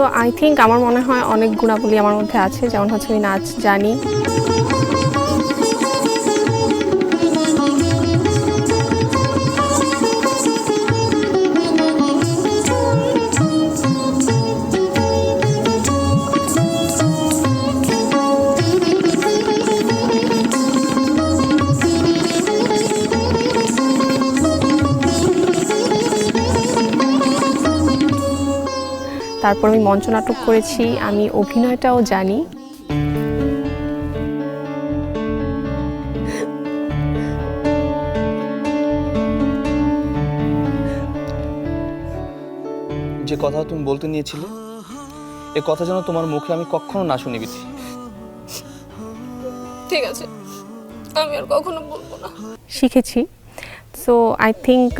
So I think আমার মনে হয় অনেক গুণাবলী আমার মধ্যে আছে, যেমন হচ্ছে আমি নাচ, জানি। তারপর আমি মঞ্চনাটক করেছি আমি অভিনয়টাও জানি। যে কথা তুমি বলতে নিয়েছিলে এ কথা যেন তোমার মুখে আমি কখনো না শুনি বিথি ঠিক আছে আমি আর কখনো বলব না। শিখেছি। সো আই থিঙ্ক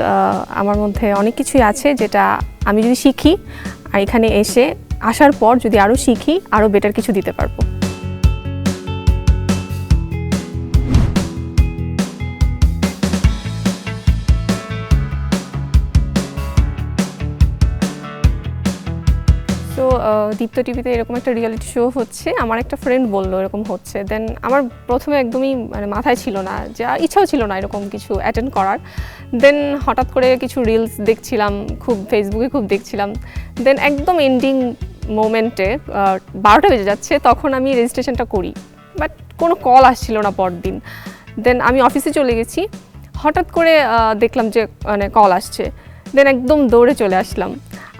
আমার মধ্যে অনেক কিছুই আছে যেটা আমি যদি শিখি আর এখানে এসে আসার পর যদি আরও শিখি আরও বেটার কিছু দিতে পারব। দীপ্ত টিভিতে এরকম একটা রিয়েলিটি শো হচ্ছে, আমার একটা ফ্রেন্ড বলল এরকম হচ্ছে। দেন আমার প্রথমে একদমই মানে মাথায় ছিল না, যে ইচ্ছাও ছিল না এরকম কিছু অ্যাটেন্ড করার। দেন হঠাৎ করে কিছু রিলস দেখছিলাম, খুব ফেসবুকে খুব দেখছিলাম। দেন একদম এন্ডিং মোমেন্টে বারোটা বেজে যাচ্ছে, তখন আমি রেজিস্ট্রেশনটা করি। বাট কোনো কল আসছিল না পরদিন। দেন আমি অফিসে চলে গেছি। হঠাৎ করে দেখলাম যে মানে কল আসছে। দেন একদম দৌড়ে চলে আসলাম।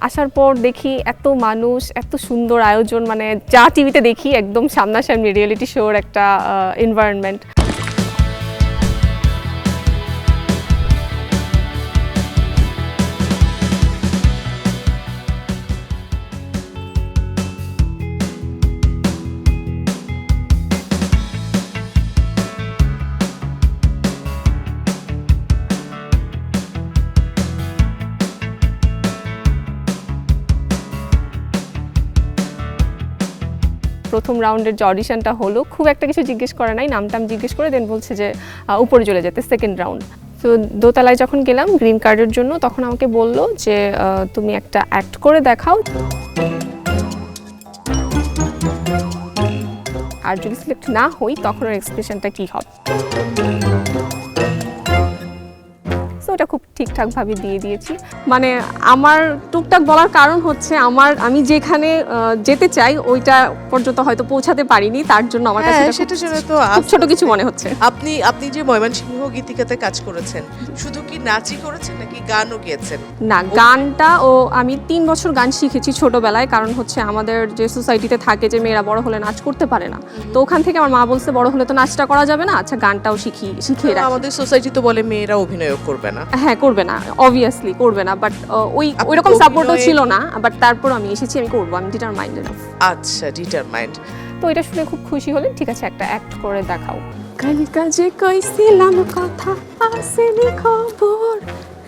আসার পর দেখি এত মানুষ, এত সুন্দর আয়োজন মানে যা টিভিতে দেখি একদম সামনাসামনি রিয়েলিটি শোর একটা এনভায়রনমেন্ট প্রথম রাউন্ডের যে অডিশনটা হলো, খুব একটা কিছু জিজ্ঞেস করা নাই, নামটাম জিজ্ঞেস করে দেন বলছে যে উপরে চলে যেতে সেকেন্ড রাউন্ড তো দোতলায় যখন গেলাম গ্রিন কার্ডের জন্য, তখন আমাকে বলল যে তুমি একটা অ্যাক্ট করে দেখাও। আর যদি সিলেক্ট না হই, তখন এক্সপ্রেশনটা কী হবে? ওটা খুব ঠিকঠাকভাবে দিয়ে দিয়েছি। মানে আমার টুকটাক বলার কারণ হচ্ছে আমার আমি যেখানে যেতে চাই ওইটা পর্যন্ত হয়তো পৌঁছাতে পারিনি তার জন্য আমার কাছে হ্যাঁ, সেটা খুব- তো ছোট কিছু মনে হচ্ছে। আপনি আপনি যে ময়মনসিংহ গীতিকাতে কাজ করেছেন শুধু কি নাচই করেছেন নাকি গানও গেয়েছেন? না গানটা ও আমি তিন বছর গান শিখেছি ছোটবেলায় কারণ হচ্ছে আমাদের যে সোসাইটিতে থাকে যে মেয়েরা বড় হলে নাচ করতে পারে না। তো ওখান থেকে আমার মা বলছে বড় হলে তো নাচটা করা যাবে না আচ্ছা গানটাও শিখি শিখিয়ে আমাদের সোসাইটি তো বলে মেয়েরা অভিনয় করবে না। হ্যাঁ করবে না অবভিয়াসলি করবে না বাট ওই আপনি ওই রকম সাপোর্টও ছিল না বাট তারপর আমি এসেছি আমি করব আমি ডিটারমাইন্ডেড আচ্ছা ডিটারমাইন্ড তো এটা শুনে খুব খুশি হলেন ঠিক আছে একটা অ্যাক্ট করে দেখাও। কাল কাজে কইছিলাম কথা আসেনি খবর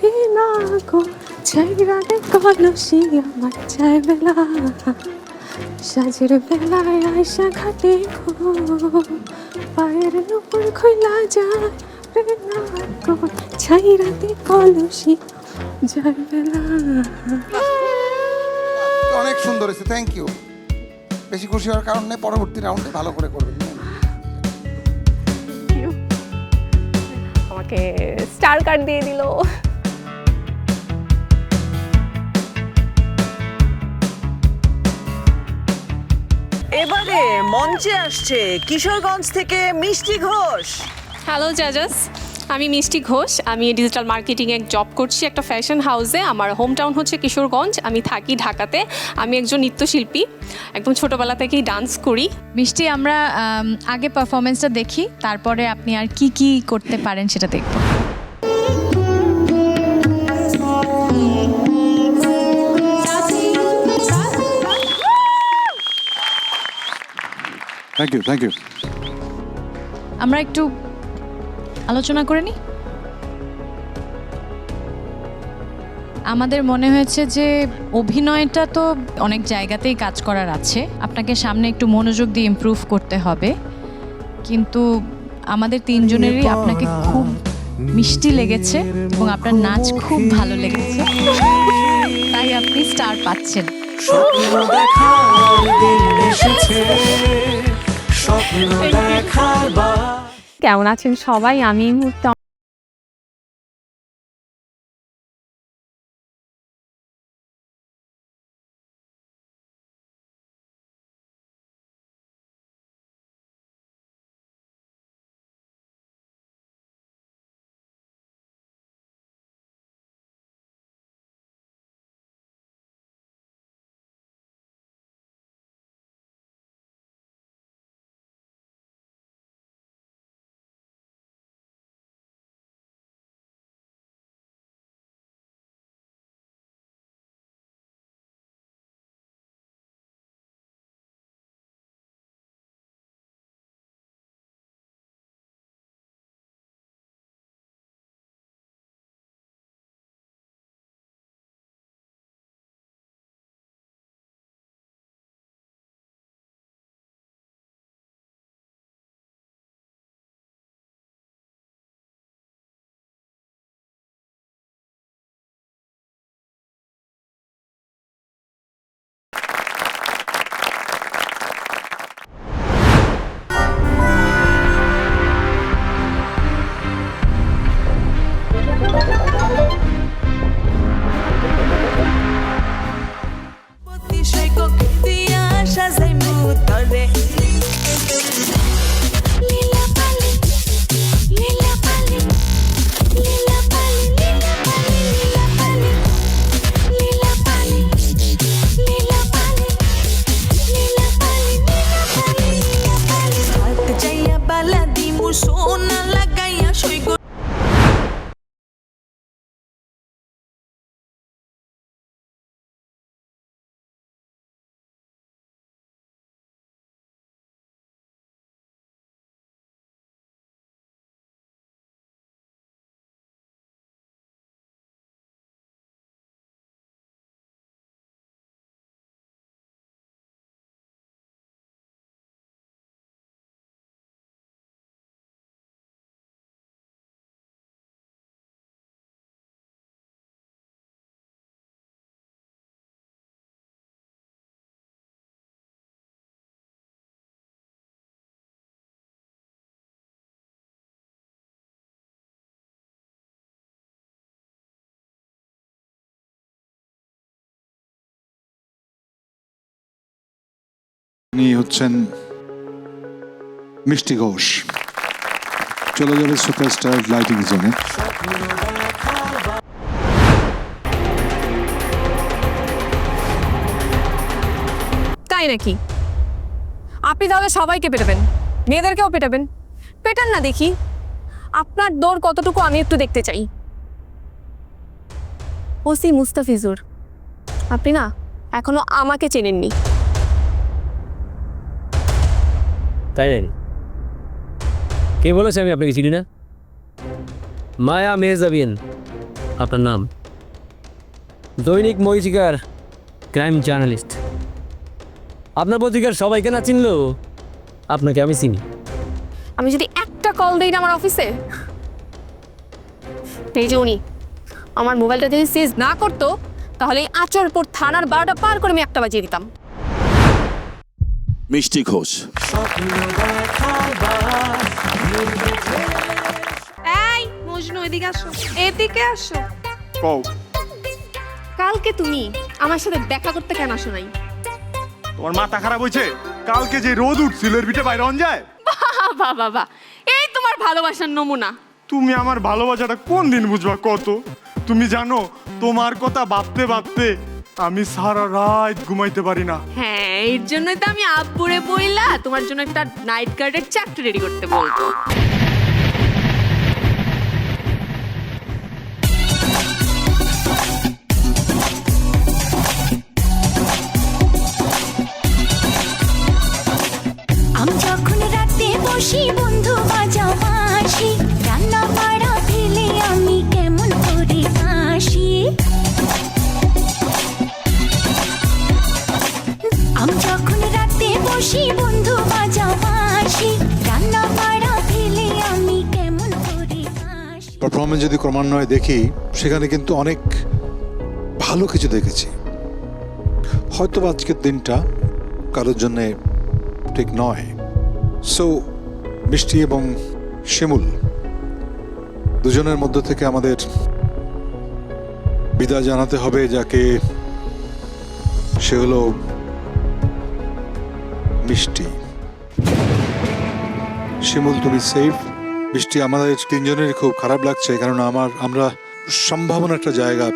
হে না গো ছাইরারে কলসি আমার চাই বেলা সাজের বেলায় আয়সা ঘাটে পায়ের নুপুর খোলা যায় রে না গো ছাইরাতে কলসি যায় অনেক সুন্দর হয়েছে থ্যাংক ইউ বেশি খুশি হওয়ার কারণ নেই পরবর্তী রাউন্ডে ভালো করে করবেন। আমাকে স্টার কার্ড দিয়ে দিল। এবারে মঞ্চে আসছে কিশোরগঞ্জ থেকে মিষ্টি ঘোষ। হ্যালো জাজাস আমি মিষ্টি ঘোষ আমি ডিজিটাল মার্কেটিংয়ে জব করছি একটা ফ্যাশন হাউসে আমার হোম টাউন হচ্ছে কিশোরগঞ্জ আমি থাকি ঢাকাতে। আমি একজন নৃত্যশিল্পী একদম ছোটোবেলা থেকেই ডান্স করি। মিষ্টি আমরা আগে পারফরমেন্সটা দেখি তারপরে আপনি আর কি কি করতে পারেন সেটা দেখব। থ্যাংক ইউ থ্যাংক ইউ আমরা একটু আলোচনা করে নিই আমাদের মনে হয়েছে যে অভিনয়টা তো অনেক জায়গাতেই কাজ করার আছে। আপনাকে সামনে একটু মনোযোগ দিয়ে ইমপ্রুভ করতে হবে। কিন্তু আমাদের তিনজনেরই আপনাকে খুব মিষ্টি লেগেছে এবং আপনার নাচ খুব ভালো লেগেছে। তাই আপনি স্টার পাচ্ছেন। কেমন আছেন সবাই? আমি এই মুহূর্তে উনি হচ্ছেন মিষ্টি ঘোষ। চলে যাবে সুপারস্টার লাইটিং জোনে তাই নাকি? আপনি তাহলে সবাইকে পেটাবেন, মেয়েদেরকেও পেটাবেন। পেটান না দেখি। আপনার দৌড় কতটুকু আমি একটু দেখতে চাই। ওসি মুস্তাফিজুর, আপনি না এখনও আমাকে চেনেননি। তাই জানি কে বলেছে আমি আপনাকে চিনি না? মায়া মেহজাবিন, আপনার নাম? দৈনিক মরিচিকার ক্রাইম জার্নালিস্ট। আপনার পত্রিকার সবাইকে না চিনলেও আপনাকে আমি চিনি। আমি যদি একটা কল দিই না আমার অফিসে এই যে উনি, আমার মোবাইলটা যদি সিজ না করতো, তাহলে এই আচরপুর থানার বারোটা পার করে আমি একটা বাজিয়ে দিতাম। মিষ্টি ঘোষ। এই মজনু এদিকে আসো। এদিকে আসো। কও। কালকে তুমি আমার সাথে দেখা করতে কেন আসো নাই? তোমার মাথা খারাপ হয়েছে? কালকে যে রোদ উঠছিল এর ভিতরে বাইরে অন যায়? বাবা বাবা এই তোমার ভালোবাসার নমুনা। তুমি আমার ভালোবাসাটা কোন দিন বুঝবা কত? তুমি জানো তোমার কথা ভাবতে ভাবতে আমি সারা রাত ঘুমাইতে পারি না। হ্যাঁ এর জন্যই তো আমি আব্বুরে বইলা তোমার জন্য একটা নাইট গার্ডের চাকরি রেডি করতে বলব। পারফরমেন্স যদি ক্রমান্বয়ে দেখি, সেখানে কিন্তু অনেক ভালো কিছু দেখেছি। হয়তো আজকের দিনটা কারোর জন্যে ঠিক নয়। সো মিষ্টি এবং শিমুল দুজনের মধ্য থেকে আমাদের বিদায় জানাতে হবে, যাকে সে হলো মিষ্টি। শিমুল তুমি সেফ বৃষ্টি আমাদের তিনজনের খুব খারাপ লাগছে কারণ আমার আমরা সম্ভাবনা একটা জায়গা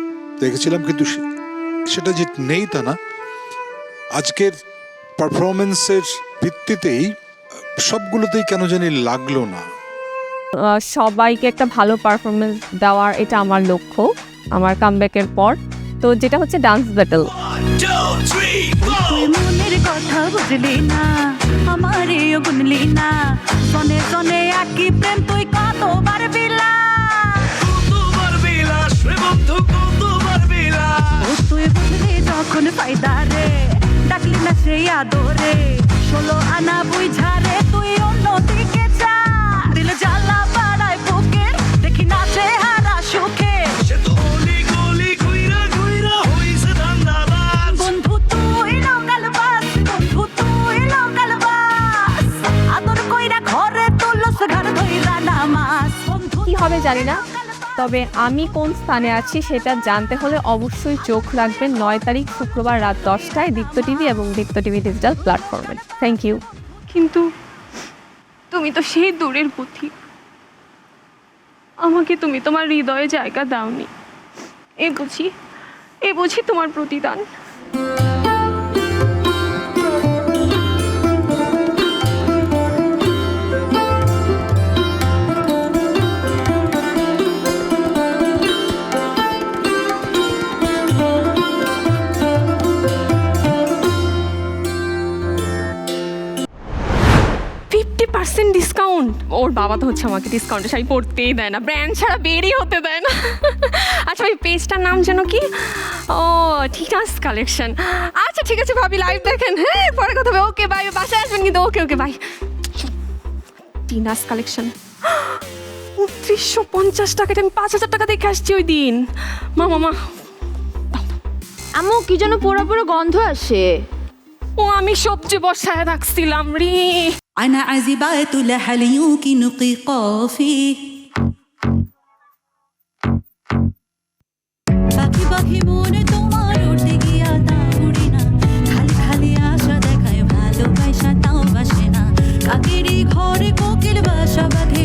দেখেছিলাম কিন্তু সেটা যে নেই তা না। আজকের পারফরমেন্সের ভিত্তিতেই সবগুলোতেই কেন জানি লাগল না। সবাইকে একটা ভালো পারফরমেন্স দেওয়ার এটা আমার লক্ষ্য আমার কামব্যাকের পর। তো যেটা হচ্ছে ডান্স ব্যাটল কথা বুঝলি না আমারে গুনলি না সনে সনে একই প্রেম তুই কতবার বিলা তুই বুঝলি যখন ফায়দা রে ডাকলি না সেই আদরে ষোলো আনা বুঝারে তুই অন্যদিকে জানি না। তবে আমি কোন স্থানে আছি সেটা জানতে হলে অবশ্যই চোখ রাখবেন নয় তারিখ শুক্রবার রাত দশটায় দীপ্ত টিভি এবং দীপ্ত টিভি ডিজিটাল প্ল্যাটফর্মে। থ্যাংক ইউ কিন্তু তুমি তো সেই দূরের পথিক আমাকে তুমি তোমার হৃদয়ে জায়গা দাওনি। এ বুঝি এ বুঝি তোমার প্রতিদান। পার্সেন্ট ডিসকাউন্ট ওর বাবা তো হচ্ছে আমাকে ডিসকাউন্টে শাড়ি পরতেই দেয় না ব্র্যান্ড ছাড়া বেরই হতে দেয় না। আচ্ছা ওই পেজটার নাম যেন কি? ও ঠিকাস কালেকশন আচ্ছা ঠিক আছে ভাবি লাইভ দেখেন। হ্যাঁ পরে কথা হবে। ওকে বাই বাসায় আসবেন কিন্তু। Okay okay bye Tina's collection উনত্রিশশো পঞ্চাশ টাকাটা আমি পাঁচ হাজার টাকা দেখে আসছি ওই দিন। মা মামা আমু কি যেন পোড়া পোড়া গন্ধ আসে। ও আমি সবজি বসায় রাখছিলাম রে। أنا عزبات لحليوك نقي قافي পাখি পাখি মনে তোমার উঠতে গিয়া তা উড়ি না খালি খালি আশা দেখায় ভালোবাসা তাও বাসে না কাকেরই ঘরে কোকিল বাসা বাঁধে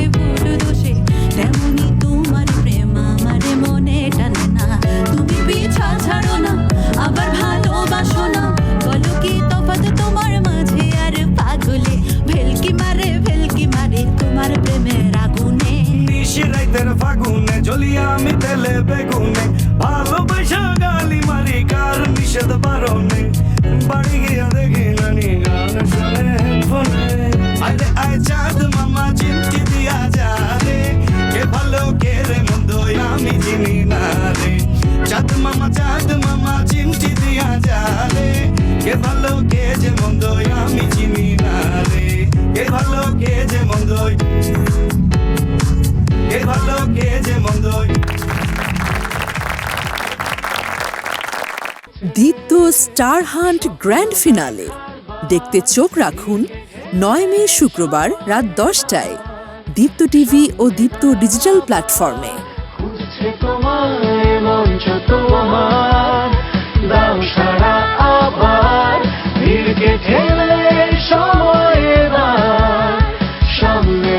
স্টার হান্ট গ্র্যান্ড ফিনালে। দেখতে চোখ রাখুন, নয় মে শুক্রবার রাত দশটায়, দীপ্ত টিভি ও দীপ্ত ডিজিটাল প্ল্যাটফর্মে। সময় সামনে